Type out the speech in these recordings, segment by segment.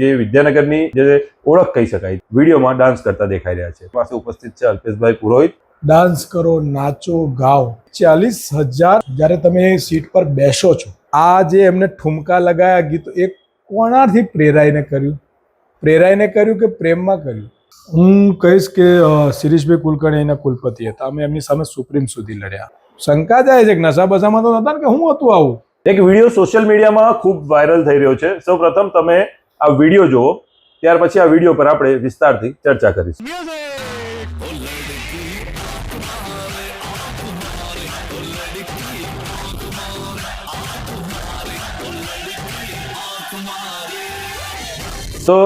જે વિદ્યાનગરની જે ઓળખ કહી શકાય વિડીયોમાં ડાન્સ કરતા દેખાઈ રહ્યા છે. પાસે ઉપસ્થિત છે અલ્પેશભાઈ પુરોહિત. ડાન્સ કરો નાચો ગાઓ. ચાલીસ હજાર જ્યારે તમે સીટ પર બેસો છો આ જે એમને ઠુમકા લગાયા ગીતો એ કોણાથી પ્રેરાઈને કર્યું? પ્રેરાઈને કર્યું કે પ્રેમમાં કર્યું? હું કહીશ કે શિરીષભાઈ કુલકર્ણી એના કુલપતિ હતા. અમે એમની સામે સુપ્રીમ સુધી લડ્યા. શંકા જાય છે કે નશા બસામાં તો નતા ને કે હું હતું આવું? એક વીડિયો સોશિયલ મીડિયામાં ખૂબ વાયરલ થઈ રહ્યો છે. સૌપ્રથમ તમે આ વીડિયો જુઓ, ત્યાર પછી આ વીડિયો પર આપણે વિસ્તારથી ચર્ચા કરીશું. તો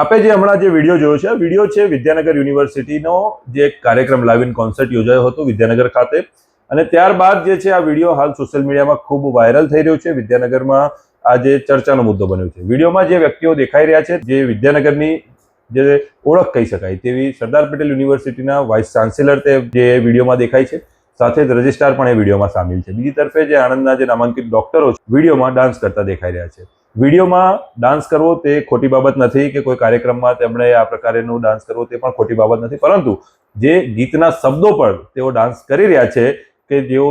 આપે જે હમણાં જે વીડિયો જોયો છે વીડિયો છે વિદ્યાનગર યુનિવર્સિટીનો જે કાર્યક્રમ લાઈવ ઇન કોન્સર્ટ યોજાયો હતો વિદ્યાનગર ખાતે. અને ત્યારબાદ જે છે, આ વીડિયો હાલ સોશિયલ મીડિયામાં ખૂબ વાયરલ થઈ રહ્યો છે. વિદ્યાનગરમાં આ જે ચર્ચાનો મુદ્દો બન્યો છે. વિડીયોમાં જે વ્યક્તિઓ દેખાઈ રહ્યા છે, જે વિદ્યાનગરની જે ઓળખ કહી શકાય તેવી સરદાર પટેલ યુનિવર્સિટીના વાઇસ ચાન્સેલર તે જે વિડીયોમાં દેખાય છે, સાથે જ રજિસ્ટ્રાર પણ એ વિડીયોમાં સામેલ છે. બીજી તરફે જે આણંદના જે નામાંકિત ડોક્ટરો છે, વિડીયોમાં ડાન્સ કરતા દેખાઈ રહ્યા છે. વિડીયોમાં ડાન્સ કરવો તે ખોટી બાબત નથી કે કોઈ કાર્યક્રમમાં તેમણે આ પ્રકારેનું ડાન્સ કરવો તે પણ ખોટી બાબત નથી, પરંતુ જે ગીતના શબ્દો પર તેઓ ડાન્સ કરી રહ્યા છે કે જેઓ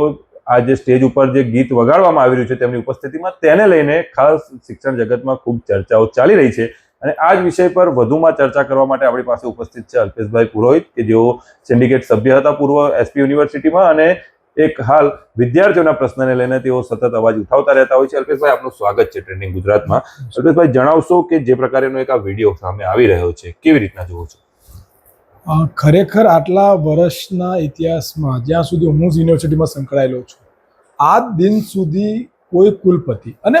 આ જે સ્ટેજ ઉપર જે ગીત વગાડવામાં આવી રહ્યું છે તેમની ઉપસ્થિતિમાં તેને લઈને ખાસ શિક્ષણ જગતમાં ખૂબ ચર્ચાઓ ચાલી રહી છે. અને આ જ વિષય પર વધુમાં ચર્ચા કરવા માટે આપણી પાસે ઉપસ્થિત છે અલ્પેશભાઈ પુરોહિત, કે જેઓ સિન્ડિકેટ સભ્ય હતા પૂર્વ એસપી યુનિવર્સિટીમાં અને એક હાલ વિદ્યાર્થીઓના પ્રશ્નને લઈને તેઓ સતત અવાજ ઉઠાવતા રહેતા હોય છે. અલ્પેશભાઈ, આપનું સ્વાગત છે ટ્રેનિંગ ગુજરાતમાં. અલ્પેશભાઈ, જણાવશો કે જે પ્રકારેનો એક આ વીડિયો સામે આવી રહ્યો છે, કેવી રીતના જોવો છો? ખરેખર આટલા વર્ષના ઇતિહાસમાં જ્યાં સુધી હું યુનિવર્સિટીમાં સંકળાયેલો છું આજ દિન સુધી કોઈ કુલપતિ, અને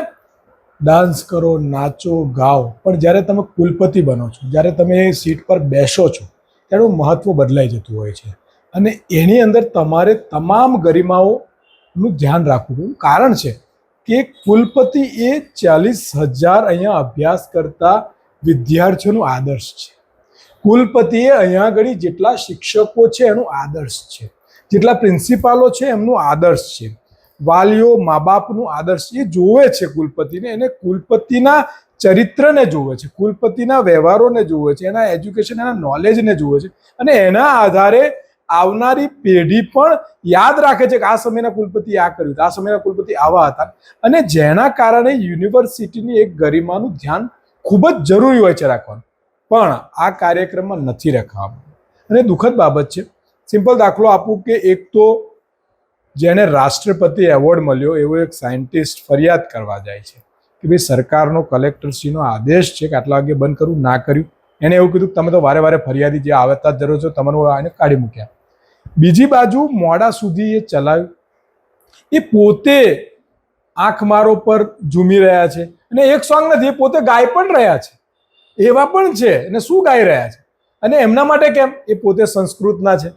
ડાન્સ કરો, નાચો, ગાઓ, પણ જ્યારે તમે કુલપતિ બનો છો, જ્યારે તમે એ સીટ પર બેસો છો, ત્યારે મહત્ત્વ બદલાઈ જતું હોય છે. અને એની અંદર તમારે તમામ ગરિમાઓનું ધ્યાન રાખવું પડે. કારણ છે કે કુલપતિ એ ચાલીસ હજાર અહીંયા અભ્યાસ કરતા વિદ્યાર્થીઓનું આદર્શ છે. કુલપતિએ અહીંયા આગળ જેટલા શિક્ષકો છે એનું આદર્શ છે. જેટલા પ્રિન્સિપાલો છે એમનું આદર્શ છે. વાલીઓ મા બાપનું આદર્શ એ જોવે છે કુલપતિને, એને કુલપતિના ચરિત્રને જોવે છે, કુલપતિના વ્યવહારોને જોવે છે, એના એજ્યુકેશન એના નોલેજને જોવે છે અને એના આધારે આવનારી પેઢી પણ યાદ રાખે છે કે આ સમયના કુલપતિ આ કર્યું આ સમયના કુલપતિ આવા હતા. અને જેના કારણે યુનિવર્સિટીની એક ગરિમાનું ધ્યાન ખૂબ જ જરૂરી હોય છે રાખવાનું. પણ આ કાર્યક્રમમાં નથી રખાવાનું. અને દુઃખદ બાબત છે, સિમ્પલ દાખલો આપું કે એક તો જેને રાષ્ટ્રપતિ એવોર્ડ મળ્યો એવો એક સાયન્ટિસ્ટ ફરિયાદ કરવા જાય છે કે ભાઈ સરકારનો કલેક્ટરશ્રીનો આદેશ છે કે આટલા વાગે બંધ કરવું ના કર્યું. એને એવું કીધું કે તમે તો વારે વારે ફરિયાદી જે આવતા જ ધરો છો તમારું આને કાઢી મૂક્યા. બીજી બાજુ મોડા સુધી એ ચલાવ્યું. એ પોતે આંખ મારો પર ઝૂમી રહ્યા છે અને એક સોંગ નથી, એ પોતે ગાય પણ રહ્યા છે. એવા પણ છે અને શું ગાઈ રહ્યા છે? અને એમના માટે કેમ? એ પોતે સંસ્કૃતના છે.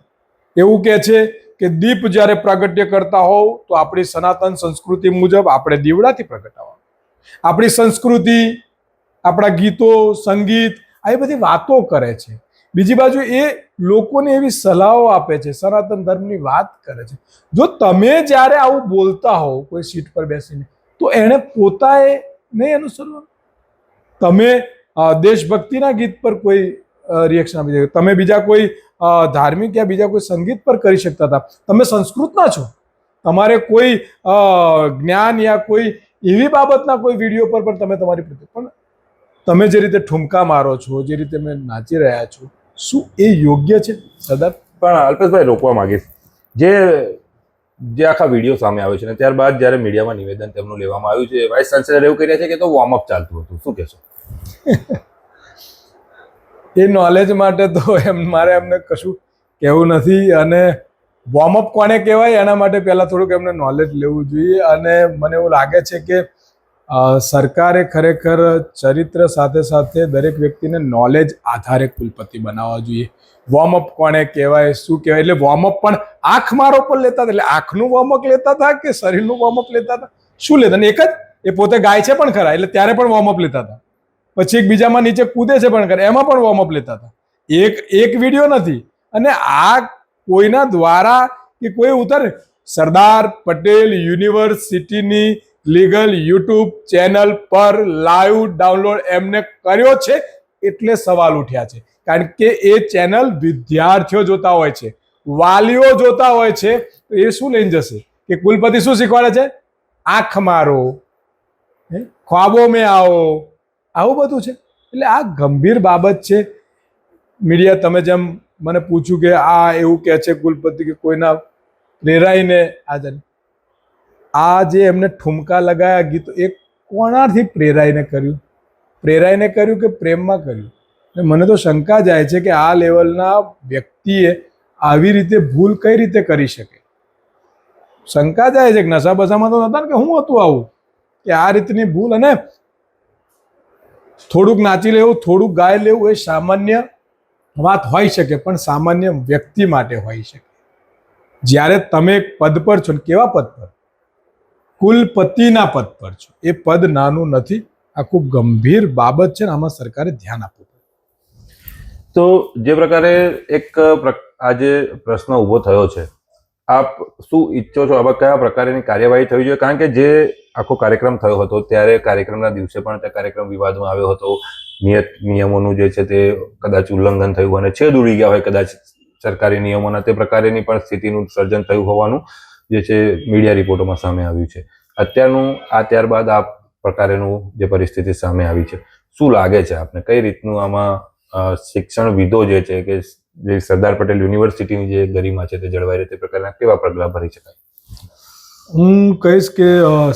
એવું કહે છે કે દીપ જ્યારે પ્રાગટ્ય કરતા હોવ, તો આપણી સનાતન સંસ્કૃતિ મુજબ આપણે દીવડાથી પ્રગટાવવાનું આપણી સંસ્કૃતિ, આપણા ગીતો, સંગીત, આ બધી વાતો કરે છે. બીજી બાજુ એ લોકોને એવી સલાહો આપે છે, સનાતન ધર્મની વાત કરે છે. જો તમે જ્યારે આવું બોલતા હોવ, કોઈ સીટ પર બેસીને, તો એણે પોતાએ નહીં અનુસરવાનું. તમે દેશભક્તિના ગીત પર કોઈ રિએક્શન આપી શકો તમે બીજા કોઈ ધાર્મિક યા બીજા કોઈ સંગીત પર કરી શકતા હતા? તમે સંસ્કૃતના છો. તમારે કોઈ જ્ઞાન યા કોઈ એવી બાબતના કોઈ વીડિયો પર પણ તમે તમારી પ્રતિ પણ તમે જે રીતે ઠુમકા મારો છો જે રીતે તમે નાચી રહ્યા છો શું એ યોગ્ય છે? સરદાર? પણ અલ્પેશભાઈ રોકવા માંગીશ. જે જે આખા વીડિયો સામે આવ્યો છે ને ત્યારબાદ જ્યારે મીડિયામાં નિવેદન તેમનું લેવામાં આવ્યું છે વાઇસ ચાન્સેલર એવું કહી રહ્યા છે કે તો વોર્મઅપ ચાલતું હતું. શું કહેશો? એ નોલેજ માટે તો એમ મારે એમને કશું કહેવું નથી અને વોર્મઅપ કોને કહેવાય એના માટે પહેલાં થોડુંક એમને નોલેજ લેવું જોઈએ અને મને એવું લાગે છે કે સરકારે ખરેખર ચરિત્ર સાથે સાથે દરેક વ્યક્તિને નોલેજ આધારે કુલપતિ બનાવવા જોઈએ. વોર્મઅપ કોને કહેવાય, શું કહેવાય? એટલે વોર્મઅપ પણ આંખ મારો પણ લેતા એટલે આંખનું વોર્મઅપ લેતા હતા કે શરીરનું વોર્મઅપ લેતા હતા? શું લેતા એક જ? એ પોતે ગાય છે પણ ખરા. એટલે ત્યારે પણ વોર્મઅપ લેતા હતા. પછી એકબીજામાં નીચે કૂદે છે પણ કરે. એમાં પણ વોર્મઅપ લેતા હતા. એક એક વીડિયો નથી. અને આ કોઈના દ્વારા કે કોઈ ઉતારે સરદાર પટેલ યુનિવર્સિટીની લીગલ યુટ્યુબ ચેનલ પર લાઈવ ડાઉનલોડ એમને કર્યો છે? એટલે સવાલ ઉઠ્યા છે. કારણ કે એ ચેનલ વિદ્યાર્થીઓ જોતા હોય છે. વાલીઓ જોતા હોય છે. તો એ શું લઈને જશે? કે કુલપતિ શું શીખવાડે છે? આંખ મારો? ખ્વાબો મેં આવો. આવું બધું છે. એટલે આ ગંભીર બાબત છે. મીડિયા તમે જેમ મને પૂછ્યું કે આ એવું કહે છે કુલપતિ કે કોઈના પ્રેરાઈને આ જાણે. આ જે એમને ઠુમકા લગાયા ગીતો, એ કોણાથી પ્રેરાઈને કર્યું? પ્રેરાઈને કર્યું કે પ્રેમમાં કર્યું? અને મને તો શંકા જાય છે કે આ લેવલના વ્યક્તિએ આવી રીતે ભૂલ કઈ રીતે કરી શકે? શંકા જાય છે કે નશા બસામાં તો નતા ને કે હું હતું આવું? કે આ રીતની ભૂલ અને થોડુંક નાચી લેવું, થોડુંક ગાય લેવું એ સામાન્ય વાત હોઈ શકે, પણ સામાન્ય વ્યક્તિ માટે હોઈ શકે. જ્યારે તમે એક પદ પર છો, કેવા પદ પર? કુલપતિના પદ પર છો. એ પદ નાનું નથી, આ ખૂબ ગંભીર બાબત છે ને આમાં સરકારે ધ્યાન આપવું પડે. તો જે પ્રકારે એક આજે પ્રશ્ન ઊભો થયો છે, આપ શું ઈચ્છો છો? આવા કયા પ્રકારની કાર્યવાહી થવી જોઈએ? કારણ કે જે આખો કાર્યક્રમ થયો હતો. ત્યારે કાર્યક્રમના દિવસે પણ તે કાર્યક્રમ વિવાદમાં આવ્યો હતો. નિયત નિયમોનું જે છે તે કદાચ ઉલ્લંઘન થયું અને છેદ ઉડી ગયા હોય કદાચ સરકારી નિયમોના તે પ્રકારની પણ સ્થિતિનું સર્જન થયું હોવાનું જે છે મીડિયા રિપોર્ટોમાં સામે આવ્યું છે. અત્યારનું, આ ત્યારબાદ આ પ્રકારેનું જે પરિસ્થિતિ સામે આવી છે. શું લાગે છે આપને? કઈ રીતનું આમાં શિક્ષણ શિક્ષણવિદો જે છે કે જે સરદાર પટેલ યુનિવર્સિટીની જે ગરિમા છે તે જળવાઈ રહે તે પ્રકારના કેવા પગલાં ભરી શકાય? હું કહીશ કે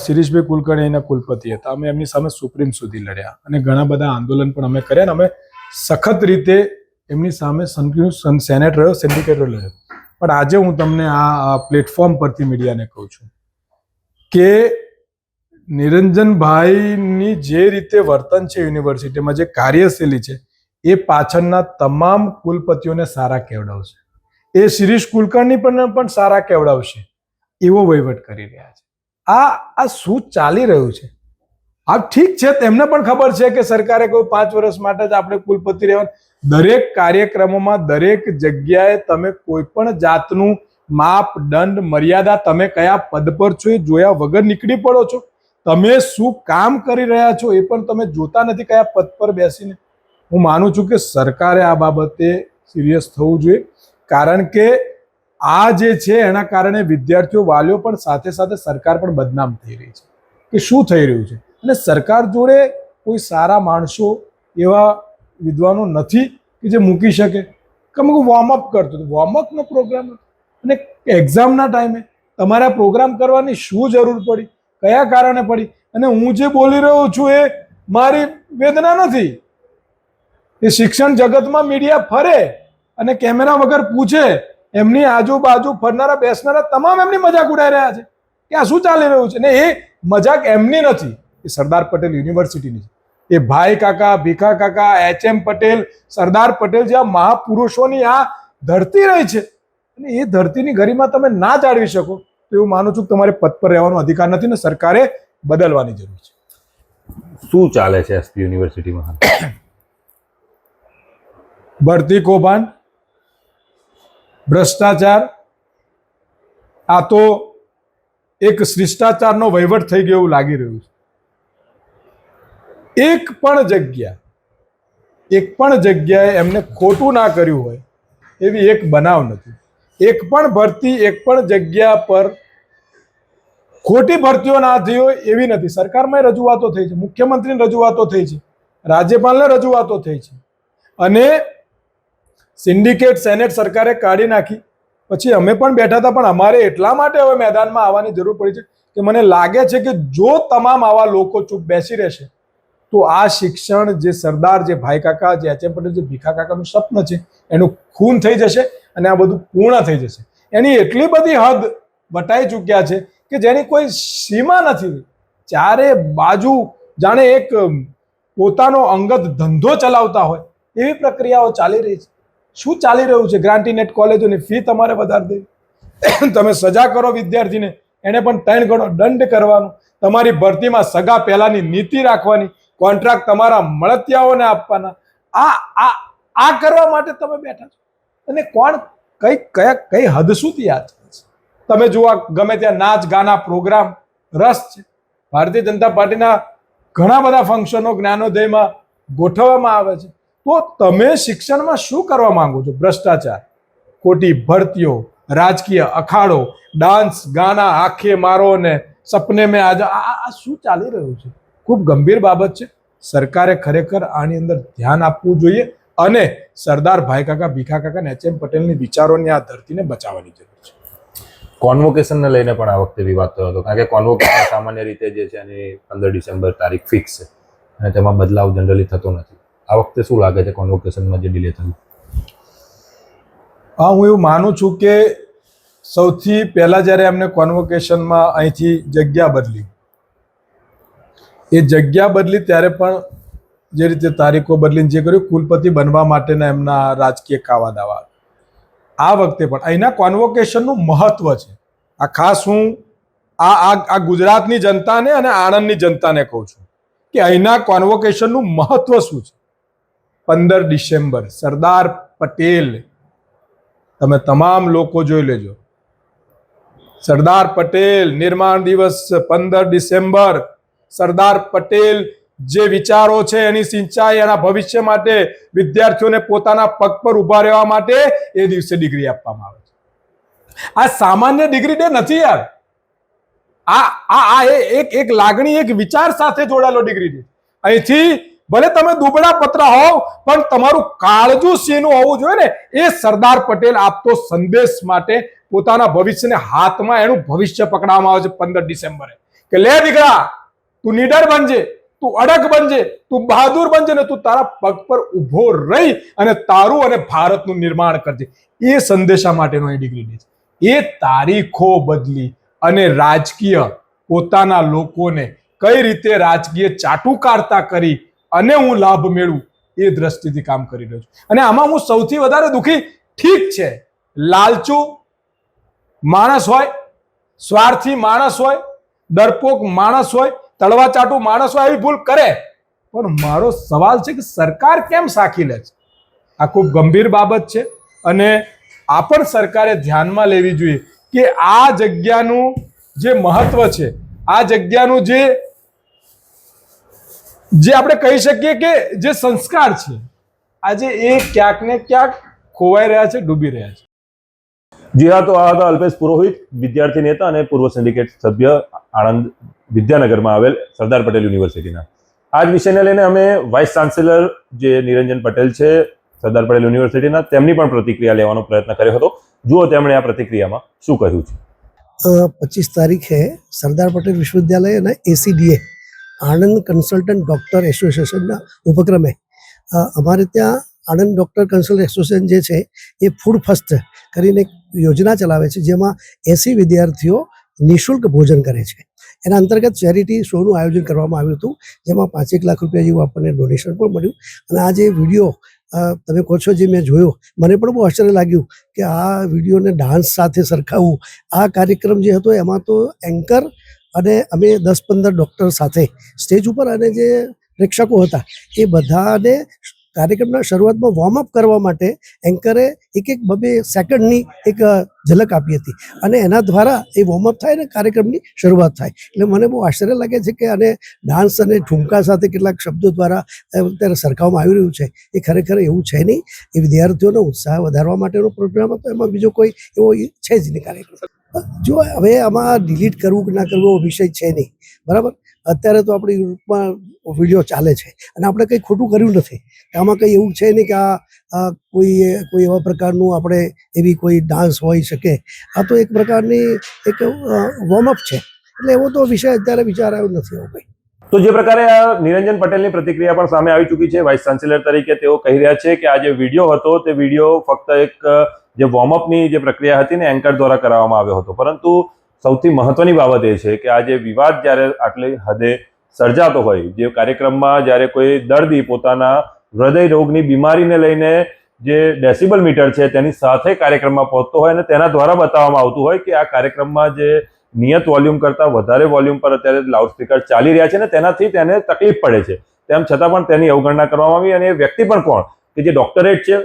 શિરીષભાઈ કુલકર્ણી એના કુલપતિ હતા. અમે એમની સામે સુપ્રીમ સુધી લડ્યા અને ઘણા બધા આંદોલન પણ અમે કર્યા અને અમે સખત રીતે એમની સામે સન સેનેટ રહ્યો સિન્ડિકેટ લડ્યો. પણ આજે હું તમને આ પ્લેટફોર્મ પરથી મીડિયાને કહું છું કે નિરંજનભાઈની જે રીતે વર્તન છે યુનિવર્સિટીમાં, જે કાર્યશૈલી છે, એ પાછળના તમામ કુલપતિઓને સારા કેવડાવશે. એ શિરીષ કુલકર્ણી પણ પણ સારા કેવડાવશે. એવો વહીવટ કરી રહ્યા છે. આ આ શું ચાલી રહ્યું છે? આ ઠીક છે, તેમને પણ ખબર છે કે સરકારે કોઈ પાંચ વર્ષ માટે જ આપણે કુલપતિ રહેવાનું. દરેક કાર્યક્રમોમાં, દરેક જગ્યાએ તમે કોઈ પણ જાતનું માપદંડ મર્યાદા તમે કયા પદ પર છો એ જોયા વગર નીકળી પડો છો. તમે શું કામ કરી રહ્યા છો એ પણ તમે જોતા નથી કયા પદ પર બેસીને. હું માનું છું કે સરકારે આ બાબતે સિરિયસ થવું જોઈએ. કારણ કે આ જે છે, એના કારણે વિદ્યાર્થીઓ વાલીઓ પણ સાથે સાથે સરકાર પણ બદનામ થઈ રહી છે. કે શું થઈ રહ્યું છે? અને સરકાર જોડે કોઈ સારા માણસો એવા વિદ્વાનો નથી કે જે મૂકી શકે. કે અમુક વોર્મઅપ કરતો હતો. વોર્મઅપનો પ્રોગ્રામ અને એક્ઝામના ટાઈમે તમારે આ પ્રોગ્રામ કરવાની શું જરૂર પડી? કયા કારણે પડી? અને હું જે બોલી રહ્યો છું એ મારી વેદના નથી. એ શિક્ષણ જગતમાં મીડિયા ફરે અને કેમેરા વગર પૂછે એમની આજુબાજુ ફરનારા બેસનારા તમામ એમની મજાક ઉડાઈ રહ્યા છે. કે આ શું ચાલી રહ્યું છે? ને એ મજાક એમની નથી. એ સરદાર પટેલ યુનિવર્સિટીની છે. એ ભાઈ કાકા ભીખા કાકા એચ એમ પટેલ સરદાર પટેલ જેવા મહાપુરુષોની આ ધરતી રહી છે. અને એ ધરતીની ગરિમા તમે ના જાળવી શકો. તો એવું માનું છું કે તમારે પદ પર રહેવાનો અધિકાર નથી ને સરકારે બદલવાની જરૂર છે. શું ચાલે છે એસપી યુનિવર્સિટીમાં? ભરતી કૌભાંડ? ભ્રષ્ટાચાર. આ તો એક શિષ્ટાચારનો વહીવટ થઈ ગયો એવું લાગી રહ્યું છે. એક પણ જગ્યા, એક પણ જગ્યાએ એમને ખોટું ના કર્યું હોય એવી એક બનાવ નથી. એક પણ ભરતી, એક પણ જગ્યા પર ખોટી ભરતીઓ ના થઈ હોય એવી નથી. સરકારમાં રજૂઆતો થઈ છે, મુખ્યમંત્રીની રજૂઆતો થઈ છે, રાજ્યપાલને રજૂઆતો થઈ છે. અને સિન્ડિકેટ સેનેટ સરકારે કાઢી નાખી. પછી અમે પણ બેઠા હતા, પણ અમારે એટલા માટે હવે મેદાનમાં આવવાની જરૂર પડી છે કે મને લાગે છે કે જો તમામ આવા લોકો ચૂપ બેસી રહેશે, તો આ શિક્ષણ જે સરદાર, જે ભાઈ કાકા, જે એચ એમ પટેલ, જે ભીખા કાકાનું સ્વપ્ન છે, એનું ખૂન થઈ જશે અને આ બધું પૂર્ણ થઈ જશે. એની એટલી બધી હદ વટાઈ ચૂક્યા છે કે જેની કોઈ સીમા નથી. ચારે બાજુ જાણે એક પોતાનો અંગત ધંધો ચલાવતા હોય, એવી પ્રક્રિયાઓ ચાલી રહી છે. શું ચાલી રહ્યું છે? ગ્રાન્ટીનેટ કોલેજોની ફી તમારે વધારી દેવી તમે સજા કરો વિદ્યાર્થીને, એને પણ ત્રણ ગણો દંડ કરવાનો. તમારી ભરતીમાં સગા પહેલાની નીતિ રાખવાની કોન્ટ્રાક્ટ તમારા મળતિયાઓને આપવાના. આ આ આ કરવા માટે તમે બેઠા છો. અને કોણ કઈ કયા, કઈ હદ સુધી યાદ છે? તમે જુઓ, ગમે ત્યાં નાચ, ગાના પ્રોગ્રામ રસ છે. ભારતીય જનતા પાર્ટીના ઘણા બધા ફંક્શનો જ્ઞાનોદયમાં ગોઠવવામાં આવે છે. તો તમે શિક્ષણમાં શું કરવા માંગો છો? ભ્રષ્ટાચાર, ખોટી ભરતીઓ, રાજકીય અખાડો, ડાન્સ, ગાના, આંખે મારો ને સપને મેં આજ આ શું ચાલી રહ્યું છે? ખૂબ ગંભીર બાબત છે. સરકારે ખરેખર આની અંદર ધ્યાન આપવું જોઈએ અને સરદાર ભાઈ કાકા, ભીખા કાકા ને એચ પટેલની વિચારોની આ ધરતીને બચાવવાની જરૂર છે. કોન્વોકેશનને લઈને પણ આ વખતે વિવાદ થયો હતો. કારણ કે કોન્વોકેશન સામાન્ય રીતે જે છે એની પંદર ડિસેમ્બર તારીખ ફિક્સ છે અને તેમાં બદલાવ જનરલી થતો નથી. આ વખતે શું લાગે છે કોન્વોકેશનમાં જે ડિલે થયું? હા, હું એવું માનું છું કે સૌથી પહેલા જ્યારે એમને કોન્વોકેશનમાં અહીંથી જગ્યા બદલી. એ જગ્યા બદલી ત્યારે પણ જે રીતે તારીખો બદલીને જે કર્યું, કુલપતિ બનવા માટેના એમના રાજકીય કાવા દાવા. આ વખતે પણ અહીંના કોન્વોકેશનનું મહત્વ છે. આ ખાસ હું આ આ ગુજરાતની જનતાને અને આણંદની જનતાને કહું છું કે અહીંના કોન્વોકેશનનું મહત્વ શું છે? પંદર ડિસેમ્બર, સરદાર પટેલ. તમે તમામ લોકો જોઈ લેજો. સરદાર પટેલ, નિર્માણ દિવસ પંદર ડિસેમ્બર. સરદાર પટેલ જે વિચારો છે એની સિંચાઈ એના ભવિષ્ય માટે વિદ્યાર્થીઓને પોતાના પગ પર ઊભા રહેવા માટે એ દિવસે ડિગ્રી આપવામાં આવે છે. આ સામાન્ય ડિગ્રી ડે નથી યાર. આ આ એક એક લાગણી, એક વિચાર સાથે જોડાયેલો ડિગ્રી ડે અહીંથી ભલે તમે દુબળા પતરા હોવ, પણ તમારું કાળજું સિંહનું હોવું જોઈએ ને? એ સરદાર પટેલ આપતો સંદેશ માટે પોતાના ભવિષ્યને હાથમાં એનું ભવિષ્ય પકડવામાં આવે છે પંદર ડિસેમ્બરે. કે લે દીકરા, તું નીડર બનજે, તું અડગ બનજે, તું બહાદુર બનજે ને તું તારા પગ પર ઊભો રહી અને તારું અને ભારતનું નિર્માણ કરજે. એ સંદેશા માટેનો એ ડિગ્રી ડે એ તારીખો બદલી અને રાજકીય પોતાના લોકોને કઈ રીતે રાજકીય ચાટુકારતા કરી અને હું લાભ મેળવું એ દ્રષ્ટિથી કામ કરી રહ્યો છું. અને આમાં હું સૌથી વધારે દુઃખી ઠીક છે. લાલચુ માણસ હોય, સ્વાર્થી માણસ હોય, ડરપોક માણસ હોય તળવા ચાટુ માણસ હોય આવી ભૂલ કરે. પણ મારો સવાલ છે કે સરકાર કેમ સાખી લે છે? આ ખૂબ ગંભીર બાબત છે અને આ પણ સરકારે ધ્યાનમાં લેવી જોઈએ કે આ જગ્યાનું જે મહત્વ છે, આ જગ્યાનું જે જે આપણે કહી શકીએ કે જે સંસ્કાર છે આજે એ ક્યાંક ને ક્યાંક ખોવાઈ રહ્યા છે ડૂબી રહ્યા છે. જી હા તો આ હતા અલ્પેશ પુરોહિત વિદ્યાર્થી નેતા અને પૂર્વ સિન્ડિકેટ સભ્ય આણંદ વિદ્યાનગરમાં આવેલ સરદાર પટેલ યુનિવર્સિટીના. આ જ વિષયને લઈને અમે વાઇસ ચાન્સેલર જે નિરંજન પટેલ છે સરદાર પટેલ યુનિવર્સિટીના તેમની પણ પ્રતિક્રિયા લેવાનો પ્રયત્ન કર્યો હતો. જુઓ તેમણે આ પ્રતિક્રિયામાં શું કહ્યું છે. પચીસ તારીખે સરદાર પટેલ વિશ્વવિદ્યાલય અને એસીડીએ આણંદ કન્સલ્ટન્ટ ડૉક્ટર એસોસિએશનના ઉપક્રમે. અમારે ત્યાં આણંદ ડૉક્ટર કન્સલ્ટ એસોસિએશન જે છે, એ ફૂડ ફસ્ટ કરીને યોજના ચલાવે છે, જેમાં એસી વિદ્યાર્થીઓ નિઃશુલ્ક ભોજન કરે છે. એના અંતર્ગત ચેરિટી શોનું આયોજન કરવામાં આવ્યું હતું, જેમાં પાંચેક લાખ રૂપિયા જેવું આપણને ડોનેશન પણ મળ્યું. અને આ જે વીડિયો તમે કહો છો જે મેં જોયો, મને પણ બહુ આશ્ચર્ય લાગ્યું કે આ વિડીયોને ડાન્સ સાથે સરખાવવું આ કાર્યક્રમ જે હતો એમાં તો એન્કર અને અમે દસ પંદર ડૉક્ટર સાથે સ્ટેજ ઉપર અને જે પ્રેક્ષકો હતા, એ બધાને કાર્યક્રમના શરૂઆતમાં વોર્મઅપ કરવા માટે એન્કરે એક એક બબે સેકન્ડની એક ઝલક આપી હતી. અને એના દ્વારા એ વોર્મઅપ થાય ને કાર્યક્રમની શરૂઆત થાય. એટલે મને બહુ આશ્ચર્ય લાગે છે કે આને ડાન્સ અને ઠુમકા સાથે કેટલાક શબ્દો દ્વારા અત્યારે સરખાવવામાં આવી રહ્યું છે. એ ખરેખર એવું છે નહીં. એ વિદ્યાર્થીઓનો ઉત્સાહ વધારવા માટેનો પ્રોગ્રામ હતો. એમાં બીજો કોઈ એવો છે જ નહીં કાર્યક્રમ. જો હવે આમાં ડિલીટ કરવું કે ના કરવું વિષય છે નહીં. બરાબર? અત્યારે તો આપણી ગ્રુપમાં વીડિયો ચાલે છે. અને આપણે કંઈ ખોટું કર્યું નથી. આમાં કંઈ એવું છે નહીં કે આ કોઈ કોઈ એવા પ્રકારનું આપણે એવી કોઈ ડાન્સ હોઈ શકે. આ તો એક પ્રકારની એક વોર્મઅપ છે. એટલે એવો તો વિષય અત્યારે વિચાર આવ્યો નથી એવો કંઈ. તો જે પ્રકારે આ નિરંજન પટેલની પ્રતિક્રિયા પણ સામે આવી ચૂકી છે વાઇસ ચાન્સેલર તરીકે તેઓ કહી રહ્યા છે કે આ જે વીડિયો હતો, તે વીડિયો ફક્ત એક જે વોર્મઅપની જે પ્રક્રિયા હતી ને એન્કર દ્વારા કરવામાં આવ્યો હતો. પરંતુ સૌથી મહત્વની બાબત એ છે કે આ જે વિવાદ જ્યારે આટલી હદે સર્જાતો હોય, જે કાર્યક્રમમાં જ્યારે કોઈ દર્દી પોતાના હૃદય રોગની બીમારીને લઈને જે ડેસિબલ મીટર છે તેની સાથે કાર્યક્રમમાં પહોંચતો હોય અને તેના દ્વારા બતાવવામાં આવતું હોય કે આ કાર્યક્રમમાં જે નિયત વોલ્યુમ કરતાં વધારે વોલ્યુમ પર અત્યારે લાઉડસ્પીકર ચાલી રહ્યા છે ને તેનાથી તેને તકલીફ પડે છે. તેમ છતાં પણ તેની અવગણના કરવામાં આવી અને એ વ્યક્તિ પણ કોણ? કે જે ડોક્ટરેટ છે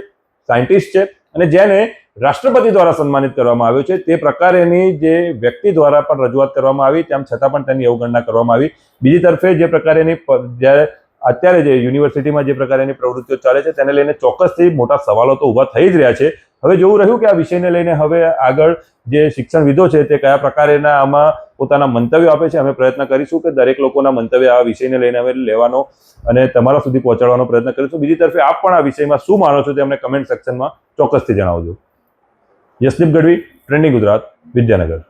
સાયન્ટિસ્ટ છે અને જેને રાષ્ટ્રપતિ દ્વારા સન્માનિત કરવામાં આવ્યો છે, તે પ્રકારેની જે વ્યક્તિ દ્વારા પણ રજૂઆત કરવામાં આવી, તેમ છતાં પણ તેની અવગણના કરવામાં આવી. બીજી તરફે જે પ્રકારેની જ્યારે અત્યારે જે યુનિવર્સિટીમાં જે પ્રકારની પ્રવૃત્તિઓ ચાલે છે, તેને લઈને ચોક્કસથી મોટા સવાલો તો ઊભા થઈ જ રહ્યા છે. હવે જોવું રહ્યું કે આ વિષયને લઈને હવે આગળ જે શિક્ષણવિદો છે, તે કયા પ્રકારેના આમાં પોતાના મંતવ્યો આપે છે, અમે પ્રયત્ન કરીશું કે દરેક લોકોના મંતવ્ય આ વિષયને લઈને અમે લેવાનો અને તમારા સુધી પહોંચાડવાનો પ્રયત્ન કરીશું. બીજી તરફે આપ પણ આ વિષયમાં શું માનો છો તે અમને કમેન્ટ સેક્શનમાં ચોક્કસથી જણાવજો. યશદીપ ગઢવી ટ્રેન્ડિંગ ગુજરાત, વિદ્યાનગર.